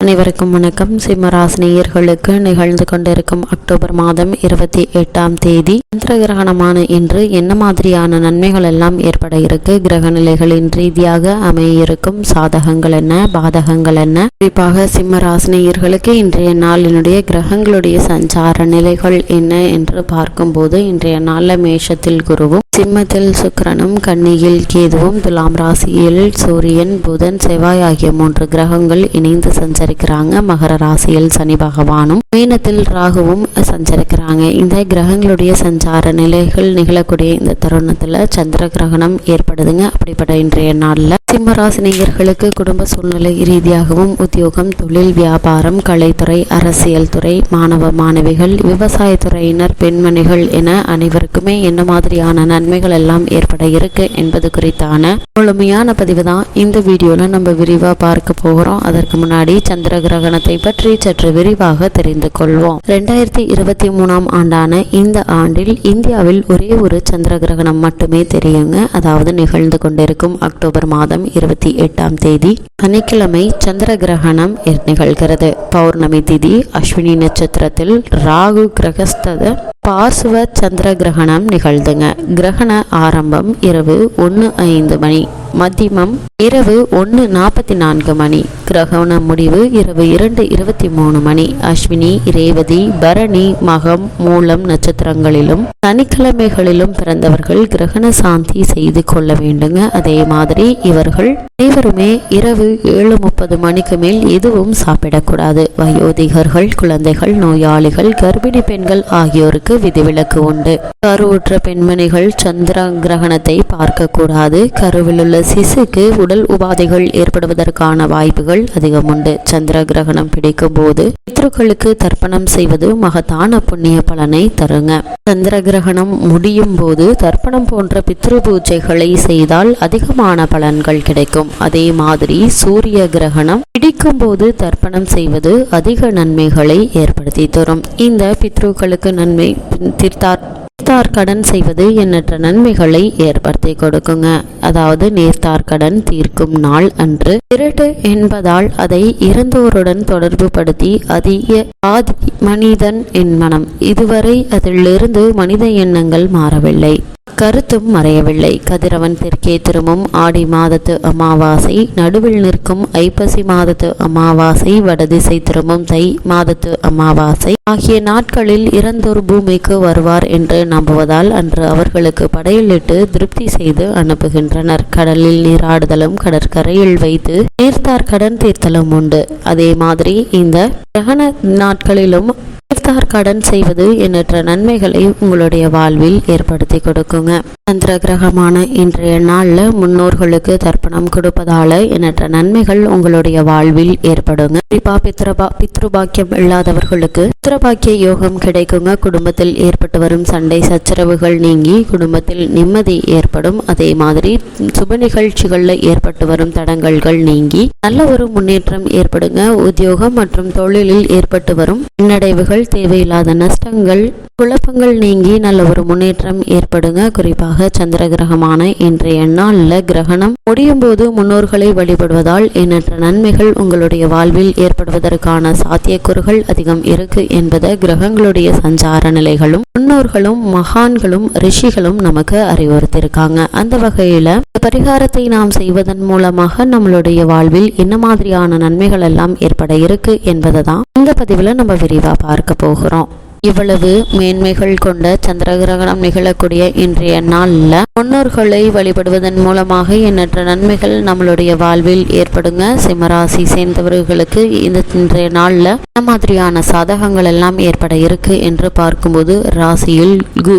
அனைவருக்கும் வணக்கம். சிம்மராசினியர்களுக்கு நிகழ்ந்து கொண்டிருக்கும் அக்டோபர் மாதம் இருபத்தி எட்டாம் தேதி சந்திர கிரகணமான இன்று என்ன மாதிரியான நன்மைகள் எல்லாம் ஏற்பட இருக்கு? கிரக நிலைகளின் ரீதியாக அமைய இருக்கும் சாதகங்கள் என்ன? பாதகங்கள் என்ன? குறிப்பாக சிம்மராசினியர்களுக்கு இன்றைய நாளினுடைய கிரகங்களுடைய சஞ்சார நிலைகள் என்ன என்று பார்க்கும்போது இன்றைய நாளில் மேஷத்தில் குருவும் சிம்மத்தில் சுக்கரனும் கன்னியில் கேதுவும் துலாம் ராசியில் சூரியன் புதன் செவ்வாய் ஆகிய மூன்று கிரகங்கள் இணைந்து சஞ்சரிக்கிறாங்க. மகர ராசியில் சனி பகவானும் மீனத்தில் ராகுவும் சஞ்சரிக்கிறாங்க. இந்த கிரகங்களுடைய சஞ்சார நிலைகள் நிகழக்கூடிய இந்த தருணத்துல சந்திர கிரகணம் ஏற்படுதுங்க. அப்படிப்பட்ட இன்றைய நாள்ல சிம்ம ராசினியர்களுக்கு குடும்ப சூழ்நிலை ரீதியாகவும் உத்தியோகம் தொழில் வியாபாரம் கலைத்துறை அரசியல் துறை மாணவ மாணவிகள் விவசாயத்துறையினர் பெண்மணிகள் என அனைவருக்குமே என்ன மாதிரியான நன்மைகள் எல்லாம் ஏற்பட இருக்கு என்பது குறித்தான முழுமையான பதிவு தான் இந்த வீடியோல நம்ம விரிவா பார்க்க போகிறோம் அதற்கு முன்னாடி சந்திர கிரகணத்தை பற்றி சற்று விரிவாக தெரிந்து கொள்வோம். ரெண்டாயிரத்தி இருபத்தி மூணாம் ஆண்டான இந்த ஆண்டில் இந்தியாவில் ஒரே ஒரு சந்திர கிரகணம் மட்டுமே தெரியுங்க. அதாவது நிகழ்ந்து கொண்டிருக்கும் அக்டோபர் மாதம் இருபத்தி எட்டாம் தேதி சனிக்கிழமை சந்திர கிரகணம் நிகழ்கிறது. பௌர்ணமி திதி அஸ்வினி நட்சத்திரத்தில் ராகு கிரகஸ்தத பார்சுவ சந்திர கிரகணம் நிகழ்ந்துங்க. கிரகண ஆரம்பம் இரவு ஒன்று ஐந்து மணி. மத்தியமம் இரவு ஒன்று நாற்பத்தி நான்கு மணி. கிரகண முடிவு இரவு இரண்டு இருபத்தி மூணு மணி. அஸ்வினி ரேவதி பரணி மகம் மூலம் நட்சத்திரங்களிலும் சனிக்கிழமைகளிலும் பிறந்தவர்கள் கிரகண சாந்தி செய்து கொள்ள வேண்டுங்க. அதே மாதிரி இவர்கள் அனைவருமே இரவு ஏழு முப்பது மணிக்கு மேல் எதுவும் சாப்பிடக்கூடாது. வயோதிகர்கள் குழந்தைகள் நோயாளிகள் கர்ப்பிணி பெண்கள் ஆகியோருக்கு விதிவிலக்கு உண்டு. கருவுற்ற பெண்மணிகள் சந்திர கிரகணத்தை பார்க்கக்கூடாது. கருவிலுள்ள சிசுக்கு உடல் உபாதைகள் ஏற்படுவதற்கான வாய்ப்புகள் அதிகம் உண்டு சந்திர கிரகணம் பிடிக்கும் போது பித்ருக்களுக்கு தர்ப்பணம் செய்வது மகத்தான புண்ணிய பலனை தருங்க. சந்திர கிரகணம் முடியும் போது தர்ப்பணம் போன்ற பித்ரு பூஜைகளை செய்தால் அதிகமான பலன்கள் கிடைக்கும். அதே மாதிரி சூரிய கிரகணம் பிடிக்கும் போது தர்ப்பணம் செய்வது அதிக நன்மைகளை ஏற்படுத்தி தரும். இந்த பித்ருக்களுக்கு நன்மை தீர்த்தார் நேர்த்தார் கடன் செய்வது எண்ணற்ற நன்மைகளை ஏற்படுத்தி கொடுக்குங்க. அதாவது நேர்த்தார் கடன் தீர்க்கும் நாள் அன்று திருட்டு என்பதால் அதை இறந்தோருடன் தொடர்பு படுத்தி அதிக ஆதி மனிதன் என் மனம். இதுவரை அதிலிருந்து மனித எண்ணங்கள் மாறவில்லை. கருத்தும் மறையவில்லை. கதிரவன் தெற்கே திரும்பும் ஆடி மாதத்து அமாவாசை நடுவில் நிற்கும் ஐப்பசி மாதத்து அமாவாசை வடதிசை திரும்பும் தை மாதத்து அமாவாசை ஆகிய நாட்களில் இறந்தோர் பூமிக்கு வருவார் என்று நம்புவதால் அன்று அவர்களுக்கு படையலிட்டு திருப்தி செய்து அனுப்புகின்றனர். கடலில் நீராடுதலும் கடற்கரையில் வைத்து நீர்த்தார் கடன் தீர்த்தலும் உண்டு. அதே மாதிரி இந்த கிரகண நாட்களிலும் நீர்த்தார் கடன் செய்வது எண்ணற்ற நன்மைகளை உங்களுடைய வாழ்வில் ஏற்படுத்தி கொடுக்குங்க. சந்திர கிரகமான இன்றைய நாளில் முன்னோர்களுக்கு தர்ப்பணம் கொடுப்பதால எண்ணற்ற நன்மைகள் உங்களுடைய வாழ்வில் ஏற்படுங்க. குறிப்பா பித்ரபா பித்ருபாக்கியம் இல்லாதவர்களுக்கு பித்ரபாக்கிய யோகம் கிடைக்குங்க. குடும்பத்தில் ஏற்பட்டு வரும் சண்டை சச்சரவுகள் நீங்கி குடும்பத்தில் நிம்மதி ஏற்படும். அதே மாதிரி சுப நிகழ்ச்சிகளில் ஏற்பட்டு வரும் தடங்கல்கள் நீங்கி நல்ல ஒரு முன்னேற்றம் ஏற்படுங்க. உத்தியோகம் மற்றும் தொழிலில் ஏற்பட்டு வரும் பின்னடைவுகள் தேவையில்லாத நஷ்டங்கள் குழப்பங்கள் நீங்கி நல்ல ஒரு முன்னேற்றம் ஏற்படுங்க. குறிப்பாக சந்திர கிரகமான இன்றைய நாளில் கிரகணம் முடியும் போது முன்னோர்களை வழிபடுவதால் எண்ணற்ற நன்மைகள் உங்களுடைய வாழ்வில் ஏற்படுவதற்கான சாத்தியக்கூறுகள் அதிகம் இருக்கு என்பதை கிரகங்களுடைய சஞ்சார நிலைகளும் முன்னோர்களும் மகான்களும் ரிஷிகளும் நமக்கு அறிவுறுத்தியிருக்காங்க. அந்த வகையில பரிகாரத்தை நாம் செய்வதன் மூலமாக நம்மளுடைய வாழ்வில் என்ன மாதிரியான நன்மைகள் எல்லாம் ஏற்பட இருக்கு என்பதை தான் இந்த பதிவில் நம்ம விரிவாக பார்க்க போகிறோம். இவ்வளவு மேன்மைகள் கொண்ட சந்திர கிரகணம் நிகழக்கூடிய இன்றைய நாளில் முன்னோர்களை வழிபடுவதன் மூலமாக எண்ணற்ற நன்மைகள் நம்மளுடைய வாழ்வில் ஏற்படுங்க. சிம்மராசி சேர்ந்தவர்களுக்கு இந்த இன்றைய நாளில் என்ன மாதிரியான சாதகங்கள் எல்லாம் ஏற்பட இருக்கு என்று பார்க்கும்போது ராசியில் கு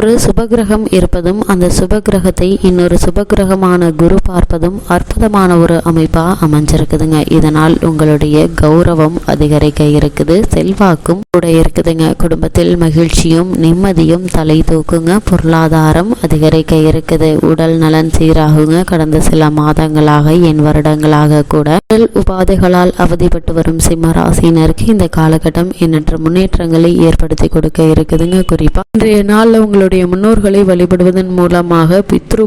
ஒரு சுபகிரகம் இருப்பதும் அந்த சுபகிரகத்தை இன்னொரு சுபகிரகமான குரு பார்ப்பதும் அற்புதமான ஒரு அமைப்பாக அமைஞ்சிருக்குதுங்க. இதனால் உங்களுடைய கௌரவம் அதிகரிக்க இருக்குது செல்வாக்கும் கூட இருக்குதுங்க. குடும்பத்தில் மகிழ்ச்சியும் நிம்மதியும் தலை தூக்குங்க. பொருளாதாரம் அதிகரிக்க இருக்குது. உடல் நலன் சீராகுங்க. கடந்த சில மாதங்களாக என் வருடங்களாக கூட உடல் உபாதைகளால் அவதிப்பட்டு வரும் சிம்ம ராசினருக்கு இந்த காலகட்டம் எண்ணற்ற முன்னேற்றங்களை ஏற்படுத்தி கொடுக்க இருக்குதுங்க. குறிப்பா இன்றைய நாளில் உங்களுடைய முன்னோர்களை வழிபடுவதன் மூலமாக பித்ரு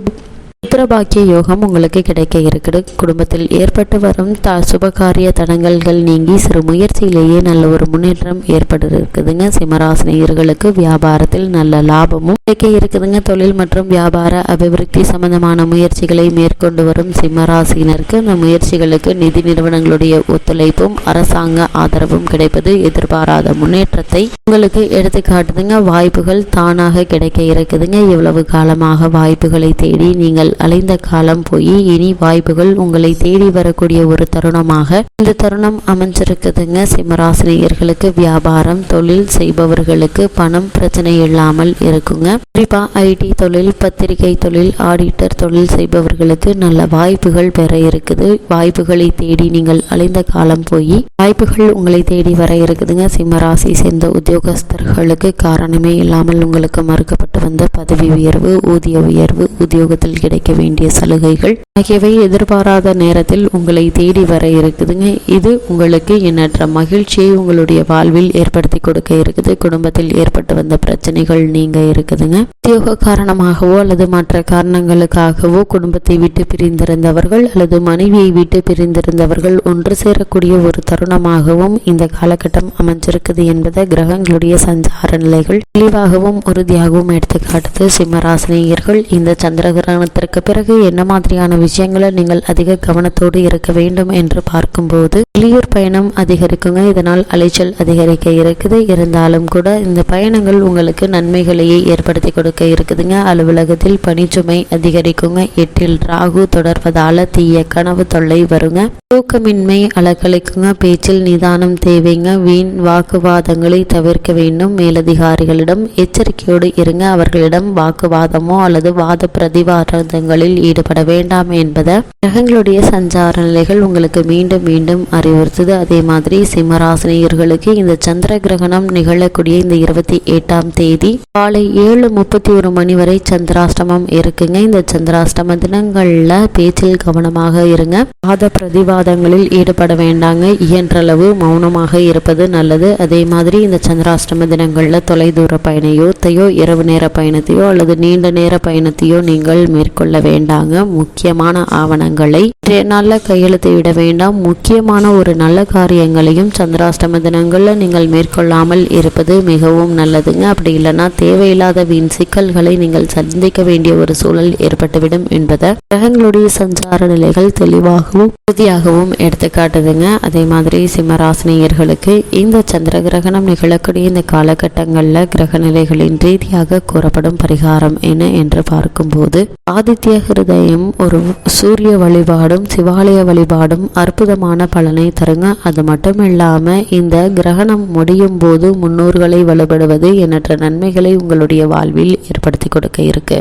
புத்திரபாக்கிய யோகம் உங்களுக்கு கிடைக்க இருக்குது குடும்பத்தில் ஏற்பட்டு வரும் த சுபகாரிய தடங்கல்கள் நீங்கி சிறு முயற்சியிலேயே நல்ல ஒரு முன்னேற்றம் ஏற்பட்டு இருக்குதுங்க சிம்மராசினியர்களுக்கு வியாபாரத்தில் நல்ல லாபமும் கிடைக்க இருக்குதுங்க. தொழில் மற்றும் வியாபார அபிவிருத்தி சம்பந்தமான முயற்சிகளை மேற்கொண்டு வரும் சிம்மராசினருக்கு இந்த முயற்சிகளுக்கு நிதி நிறுவனங்களுடைய ஒத்துழைப்பும் அரசாங்க ஆதரவும் கிடைப்பது எதிர்பாராத முன்னேற்றத்தை உங்களுக்கு எடுத்துக்காட்டுதுங்க வாய்ப்புகள் தானாக கிடைக்க இருக்குதுங்க. இவ்வளவு காலமாக வாய்ப்புகளை தேடி நீங்கள் அலைந்த காலம் போய் இனி வாய்ப்புகள் உங்களை தேடி வரக்கூடிய ஒரு தருணமாக. இந்த தருணம் அமைஞ்சிருக்குதுங்க. சிம்மராசினியர்களுக்கு வியாபாரம் தொழில் செய்பவர்களுக்கு பணம் பிரச்சனை இல்லாமல் இருக்குங்க. குறிப்பா ஐடி தொழில் பத்திரிகை தொழில் ஆடிட்டர் தொழில் செய்பவர்களுக்கு நல்ல வாய்ப்புகள் பெற இருக்குது. வாய்ப்புகளை தேடி நீங்கள் அலைந்த காலம் போய் வாய்ப்புகள் உங்களை தேடி வர இருக்குதுங்க. சிம்மராசி சேர்ந்த உத்தியோகஸ்தர்களுக்கு காரணமே இல்லாமல் உங்களுக்கு மறுக்கப்பட்டு வந்த பதவி உயர்வு ஊதிய உயர்வு உத்தியோகத்தில் கிடைக்க வேண்டிய சலுகைகள். ஆகியவை எதிர்பாராத நேரத்தில் உங்களை தேடி வர இருக்குதுங்க. இது உங்களுக்கு எண்ணற்ற மகிழ்ச்சியை உங்களுடைய வாழ்வில் ஏற்படுத்தி கொடுக்க இருக்குது. குடும்பத்தில் ஏற்பட்டு வந்த பிரச்சனைகள் நீங்க இருக்குதுங்க. உத்தியோக காரணமாகவோ அல்லது மற்ற காரணங்களுக்காகவோ குடும்பத்தை விட்டு பிரிந்திருந்தவர்கள் அல்லது மனைவியை விட்டு பிரிந்திருந்தவர்கள் ஒன்று சேரக்கூடிய ஒரு தருணமாகவும் இந்த காலகட்டம் அமைஞ்சிருக்குது என்பதை கிரகங்களுடைய சஞ்சார நிலைகள் தெளிவாகவும் உறுதியாகவும் எடுத்துக்காட்டுது. சிம்மராசினியர்கள் இந்த சந்திர கிரகணத்திற்கு பிறகு என்ன மாதிரியான விஷயங்களை நீங்கள் அதிக கவனத்தோடு இருக்க வேண்டும் என்று பார்க்கும்போது வெளியூர் பயணம் அதிகரிக்குங்க. இதனால் அலைச்சல் அதிகரிக்க இருக்குது. இருந்தாலும் கூட இந்த பயணங்கள் உங்களுக்கு நன்மைகளையே ஏற்படுத்தி கொடுக்க இருக்குதுங்க. அலுவலகத்தில் பணிச்சுமை அதிகரிக்குங்க. எட்டில் ராகு தொடர்வதால தீய கனவு தொல்லை வருங்க. தூக்கமின்மை அலக்கழிக்குங்க பேச்சில் நிதானம் தேவைங்க. வீண் வாக்குவாதங்களை தவிர்க்க வேண்டும். மேலதிகாரிகளிடம் எச்சரிக்கையோடு இருங்க. அவர்களிடம் வாக்குவாதமோ அல்லது வாத பிரதிவாதங்களில் ஈடுபட வேண்டாம் என்பதை. கிரகங்களுடைய சஞ்சார நிலைகள் உங்களுக்கு மீண்டும் மீண்டும் அறிவுறுத்துது. அதே மாதிரி சிம்மராசினியர்களுக்கு இந்த சந்திர கிரகணம் நிகழக்கூடிய இந்த இருபத்தி எட்டாம் தேதி காலை ஏழு முப்பது இருபத்தி ஒரு மணி வரை சந்திராஷ்டமம் இருக்குங்க. இந்த சந்திராஷ்டம தினங்கள்ல பேச்சில் கவனமாக இருங்க. வாத பிரதிவாதங்களில் ஈடுபட வேண்டாங்க. இயன்றளவு மௌனமாக இருப்பது நல்லது. அதே மாதிரி இந்த சந்திராஷ்டம தினங்கள்ல தொலைதூர பயணத்தையோ இரவு நேர பயணத்தையோ அல்லது நீண்ட நேர பயணத்தையோ நீங்கள் மேற்கொள்ள வேண்டாங்க. முக்கியமான ஆவணங்களை நல்ல கையெழுத்து விட வேண்டாம். முக்கியமான ஒரு நல்ல காரியங்களையும் சந்திராஷ்டம தினங்களில் நீங்கள் மேற்கொள்ளாமல் இருப்பது மிகவும் நல்லதுங்க. அப்படி இல்லைன்னா தேவையில்லாத வீண் சிக்கல்களை நீங்கள் சந்திக்க வேண்டிய ஒரு சூழல் ஏற்பட்டுவிடும் என்பதை கிரகங்களுடைய சஞ்சார நிலைகள் தெளிவாகவும் உறுதியாகவும் எடுத்துக்காட்டுதுங்க. அதே மாதிரி சிம்மராசினியர்களுக்கு இந்த சந்திர கிரகணம் நிகழக்கூடிய இந்த காலகட்டங்களில் கிரக நிலைகளின் ரீதியாக கூறப்படும் பரிகாரம் என்ன என்று பார்க்கும்போது ஆதித்ய ஹிருதயம் ஒரு சூரிய வழிபாடும் சிவாலய வழிபாடும் அற்புதமான பலனை தருங்க. அது மட்டும் இல்லாமல் இந்த கிரகணம் முடியும் போது முன்னோர்களை வழிபடுவது எண்ணற்ற நன்மைகளை உங்களுடைய வாழ்வில் ஏற்படுத்தி கொடுக்க இருக்கு.